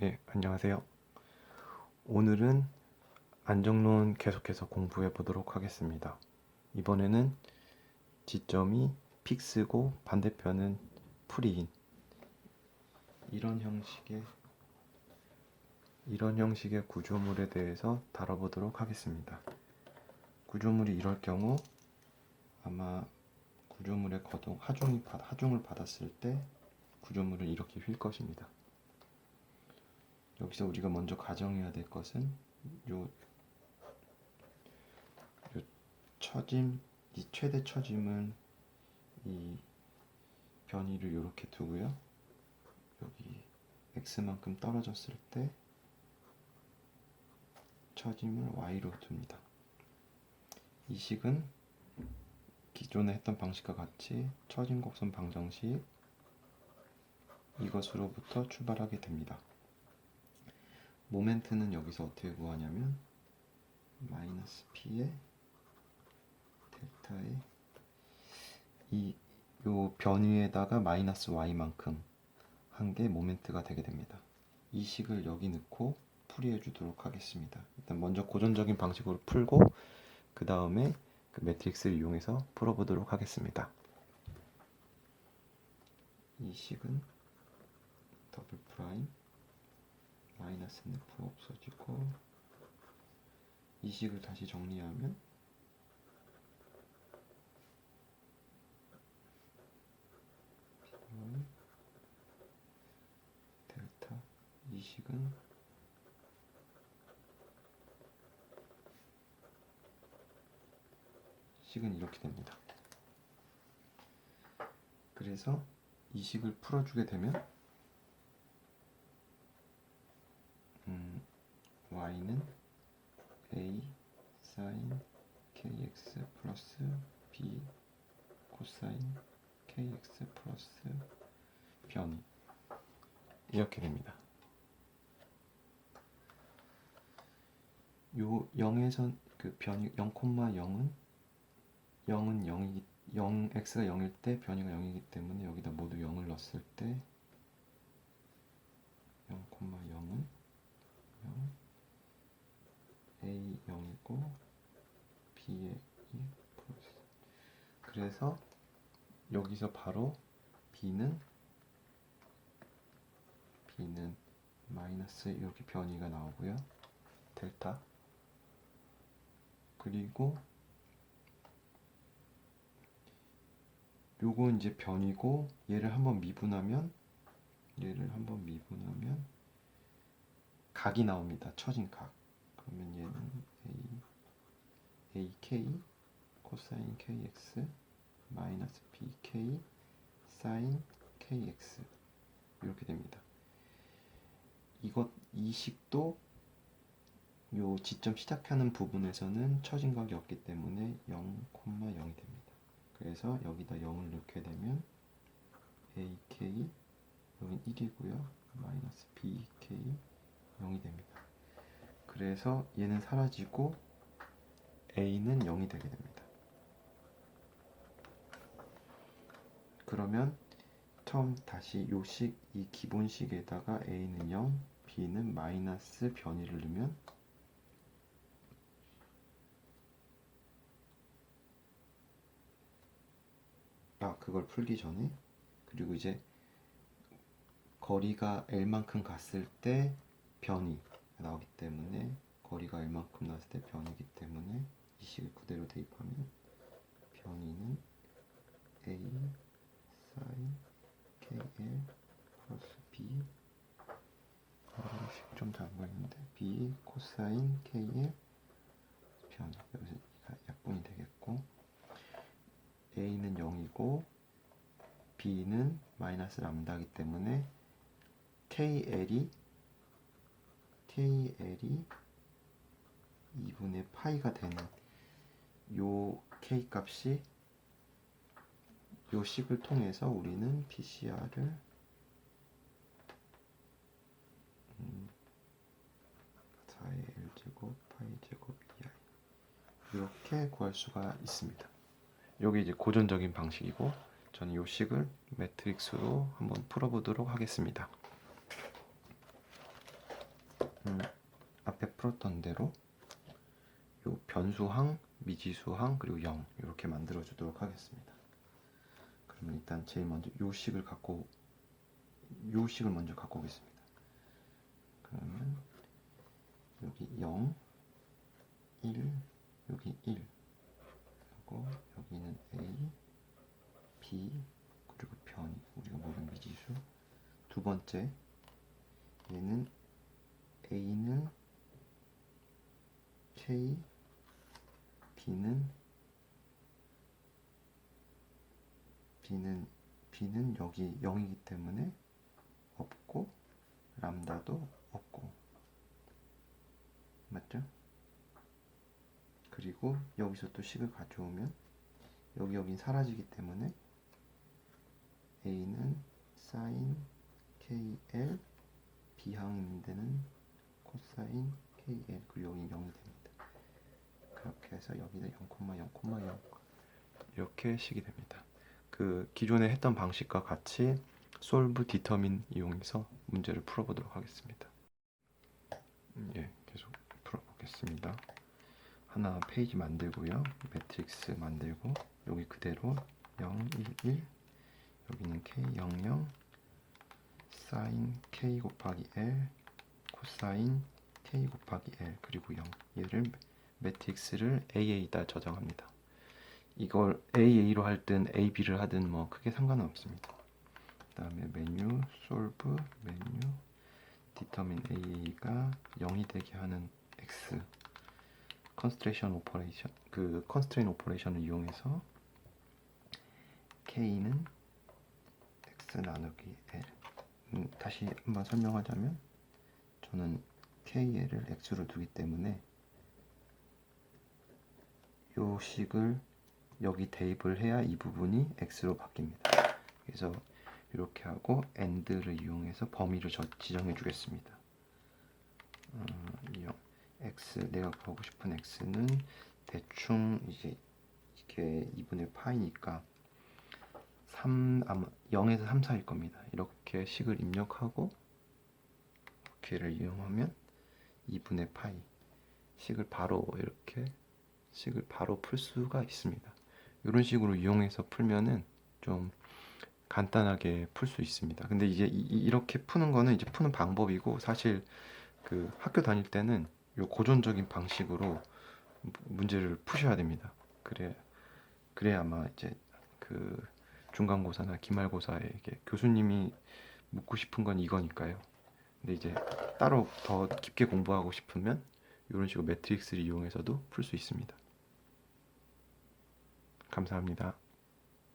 네, 안녕하세요. 오늘은 안정론 계속해서 공부해 보도록 하겠습니다. 이번에는 지점이 픽스고 반대편은 풀이인 이런 형식의 이런 형식의 구조물에 대해서 다뤄보도록 하겠습니다. 구조물이 이럴 경우 아마 구조물의 거동 하중이 받- 하중을 받았을 때 구조물은 이렇게 휠 것입니다. 여기서 우리가 먼저 가정해야 될 것은 요, 요 처짐, 이 최대 처짐은 이 변이를 이렇게 두고요. 여기 x만큼 떨어졌을 때 처짐을 y로 둡니다. 이 식은 기존에 했던 방식과 같이 처짐 곡선 방정식 이것으로부터 출발하게 됩니다. 모멘트는 여기서 어떻게 구하냐면 마이너스 p에 델타에 이요 변위에다가 마이너스 y만큼 한 게 모멘트가 되게 됩니다. 이 식을 여기 넣고 풀이해 주도록 하겠습니다. 일단 먼저 고전적인 방식으로 풀고 그 다음에 그 매트릭스를 이용해서 풀어보도록 하겠습니다. 이 식은 더블 프라임 마이너스 F 없어지고 이 식을 다시 정리하면 P1 델타 이 식은 식은 이렇게 됩니다. 그래서 이 식을 풀어주게 되면 y는 a sin kx 플러스 b 코사인 kx 플러스 변이 이렇게 됩니다. 요 0에선 그 변이 0,0은 0은 0이기 0 x가 0일 때 변이가 0이기 때문에 여기다 모두 0을 넣었을 때 0,0은 0, A 0이고 B에 2 플러스 그래서 여기서 바로 B는 B는 마이너스 이렇게 변이가 나오고요 델타 그리고 요거 이제 변이고 얘를 한번 미분하면 얘를 한번 미분하면 각이 나옵니다. 처진 각. 그러면 얘는 ak 코사인 kx 마이너스 bk 사인 kx 이렇게 됩니다. 이것 이 식도 요 지점 시작하는 부분에서는 처진 각이 없기 때문에 0,0이 됩니다. 그래서 여기다 0을 넣게 되면 AK 여긴 1이고요. 마이너스 BK 0이 됩니다. 그래서 얘는 사라지고 A는 0이 되게 됩니다. 그러면 처음 다시 요식 이 기본식에다가 A는 0, B는 마이너스 변이를 넣으면 아 그걸 풀기 전에 그리고 이제 거리가 L만큼 갔을 때 변이 나오기 때문에 거리가 L만큼 나왔을 때 변이기 때문에 이 식을 그대로 대입하면 변이는 A sin KL 플러스 B 식좀잘 안 보이는데 B 코사인 KL 변이 여기서 약분이 되겠고 A는 0이고 B는 마이너스 람다이기 때문에 KL이 KL이 2분의 파이가 되는 요 K 값이 요 식을 통해서 우리는 PCR을 음, 4의 L제곱 파이 제곱 2i 이렇게 구할 수가 있습니다. 여기 이제 고전적인 방식이고 저는 이 식을 매트릭스로 한번 풀어보도록 하겠습니다. 풀었던 대로 요 변수항, 미지수항 그리고 0 이렇게 만들어 주도록 하겠습니다. 그러면 일단 제일 먼저 요 식을 갖고 요 식을 먼저 갖고 오겠습니다. 그러면 여기 0, 1, 여기 1 그리고 여기는 A, B 그리고 변이 우리가 모르는 미지수 두 번째 얘는 A는 K, B는 B는 B는 여기 0이기 때문에 없고 람다도 없고 맞죠? 그리고 여기서 또 식을 가져오면 여기 여긴 사라지기 때문에 A는 sin KL B항 있는 데는 코사인 KL 그리고 여기 0이 됩니다. 그렇게 해서 여기다 0,0,0 이렇게 식이 됩니다. 그 기존에 했던 방식과 같이 solve determine 이용해서 문제를 풀어보도록 하겠습니다. 음, 예, 계속 풀어보겠습니다. 하나 페이지 만들고요. 매트릭스 만들고 여기 그대로 0, 1, 1 여기는 K, 0, 0 사인 K 곱하기 L 코사인 K 곱하기 L 그리고 0 얘를 매트릭스를 AA에다 저장합니다. 이걸 AA로 할든 AB를 하든 뭐 크게 상관은 없습니다. 그 다음에 메뉴 솔브 메뉴 디터민 AA가 0이 되게 하는 X 컨스트레이션 오퍼레이션 그 컨스트레인 오퍼레이션을 이용해서 K는 X 나누기 L 음, 다시 한번 설명하자면 저는 KL을 X로 두기 때문에 요 식을 여기 대입을 해야 이 부분이 X로 바뀝니다. 그래서 이렇게 하고 AND를 이용해서 범위를 저- 지정해 주겠습니다. 어, 영- X 내가 구하고 싶은 X는 대충 이제 이게 2분의 파이니까 3 아마 0에서 3 사이일 겁니다. 이렇게 식을 입력하고 걔를 이용하면 2분의 파이 식을 바로 이렇게 식을 바로 풀 수가 있습니다. 이런 식으로 이용해서 풀면은 좀 간단하게 풀 수 있습니다. 근데 이제 이- 이- 이렇게 푸는 거는 이제 푸는 방법이고 사실 그 학교 다닐 때는 요 고전적인 방식으로 무- 문제를 푸셔야 됩니다. 그래 그래야 아마 이제 그 중간고사나 기말고사에게 교수님이 묻고 싶은 건 이거니까요. 근데 이제 따로 더 깊게 공부하고 싶으면 이런 식으로 매트릭스를 이용해서도 풀 수 있습니다. 감사합니다.